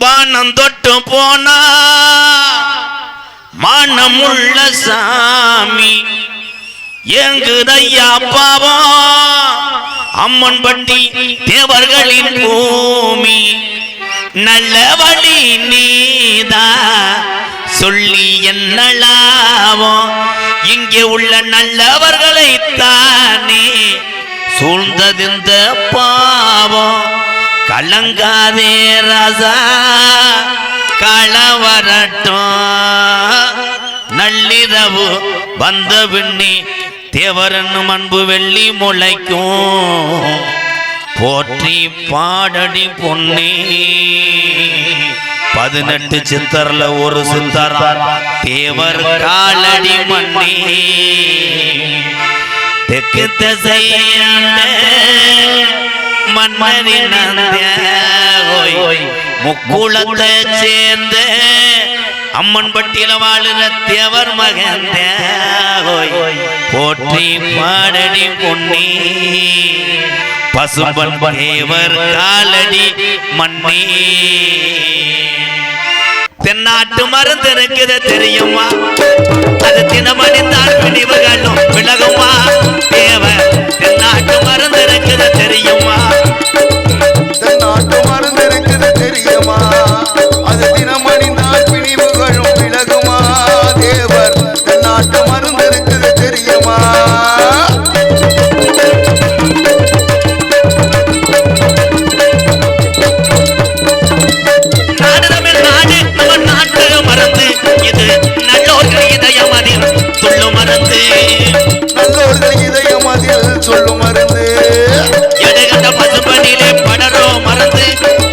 வானம் தொட்டு போனா மானமுள்ள சாமி எங்குதையா பாவம். அம்மன் பட்டி தேவர்களின் பூமி நல்ல வழி நீதா. சொல்லி என்ன இங்கே உள்ள நல்லவர்களை தானே சூழ்ந்ததிந்த பாவம். கலங்காதே ராசா களவரட்டும் நள்ளிரவு வந்த பின்னி தேவரன் அன்பு வெள்ளி முளைக்கும். போற்றி பாடடி பொன்னி. பதினெட்டு சித்தர்ல ஒரு சித்தரா தேவர் காலடி மண்ணி தெற்கு திசையாண்ட மன்மரின் ஓய் முக்குளத்தை சேர்ந்த அம்மன் பட்டியல வாழுற தேவர் ஓய் போற்றி பாடடி பொன்னி. பசும்பன் தேவர் காலடி மண்ணே தென்னாட்டு மருந்து இருக்குது தெரியுமா? அது தினமணிந்தால் மருந்து நல்லோர்கள் இதயம் அதில் சொல்லும் மருந்து. எடுகண்ட பசுபனிலே படரோ மருந்து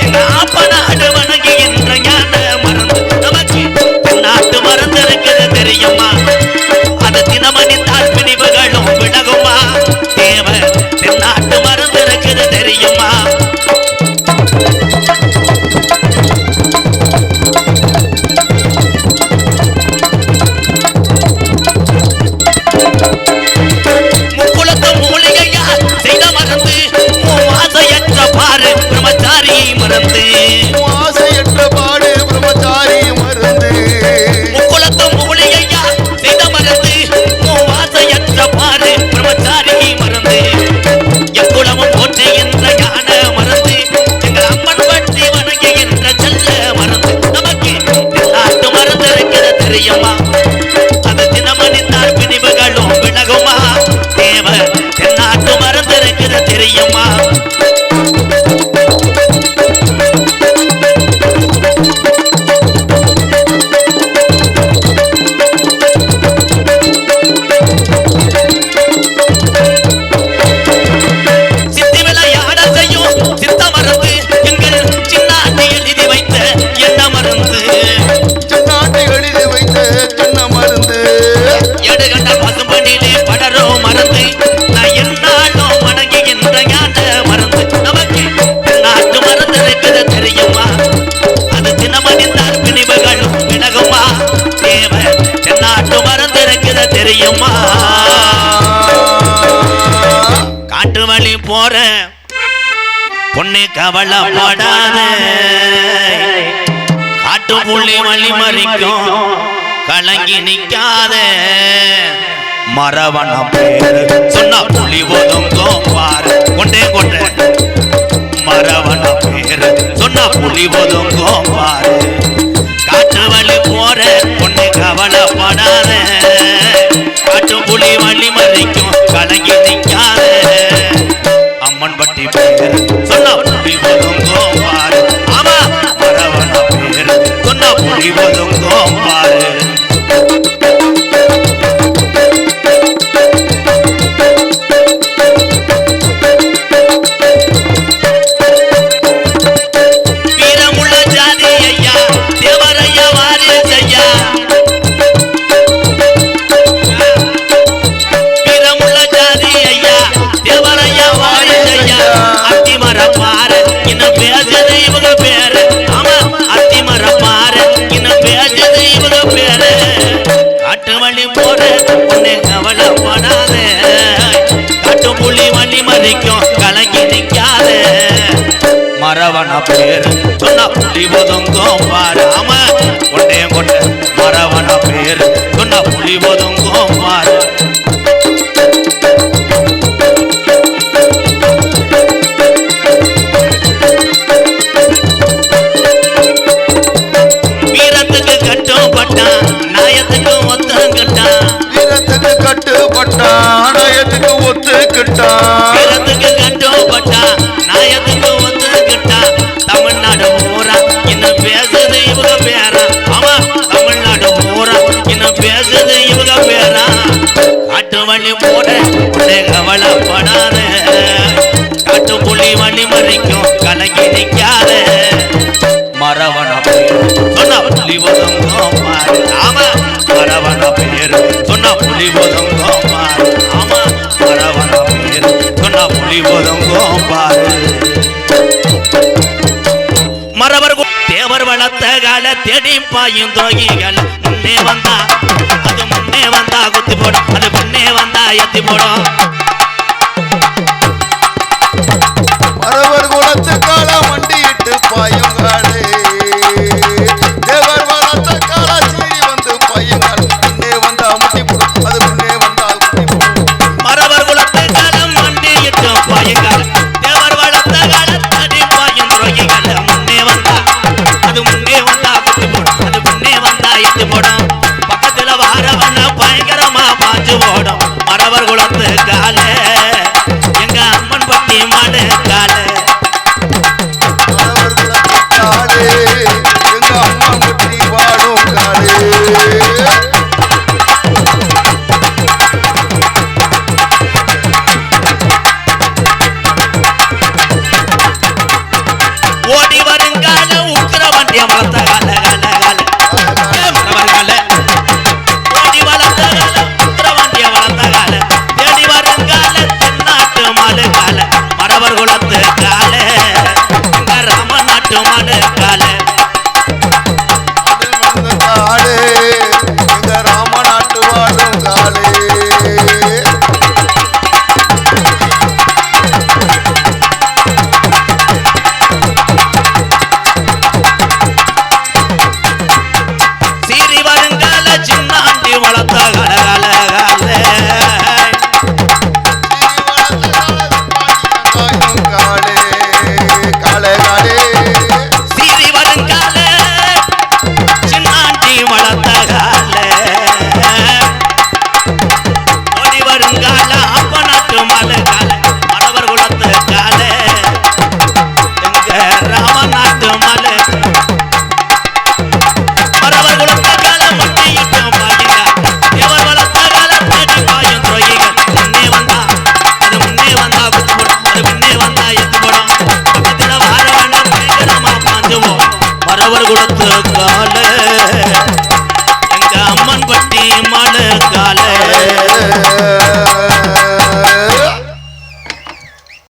எங்க ஆப்ப நாடு வணங்குகின்ற ஞான மருந்து நமக்கு நாட்டு மருந்து இருக்குது தெரியுமா? அது தினமணித்தால் பிணிவுகளும் விலகுமா? தேவ தென்னாட்டு மருந்து இருக்குது தெரியுமா? மறந்து பாரு பிரம்மச்சாரியை மறந்து. பொண்ணு கவலைப்படாத. காட்டு புள்ளி வழி மறிக்கும் கலங்கி நிக்காத. மரவணம் பேரு. சொன்ன புலி ஒதுங்கும் பாரு. கொண்டே கொண்ட. மரவண பேர். சொன்ன புலி ஒதுங்கும் பாராம. கொண்டே கொண்ட மரவண பேர். சொன்ன புலி ஒதுங்கும் காட்டு வழி போட கவலைப்படாத. காட்டு புள்ளி வழி மறைக்கும் கலங்கி நிற்காத மரவண பெயர் சொன்ன புள்ளி ஒதுங்கும் பாரு. ஆமா மரவண பெயர் சொன்ன புள்ளி ஒதுங்கும் பாரு. ஆமா மரவண பெயர் சொன்ன புள்ளி ஒதுங்கும் பாரு. மரவர் தேவர் வளர்த்த கால தேடி பாயும் தோகிகள் போடா.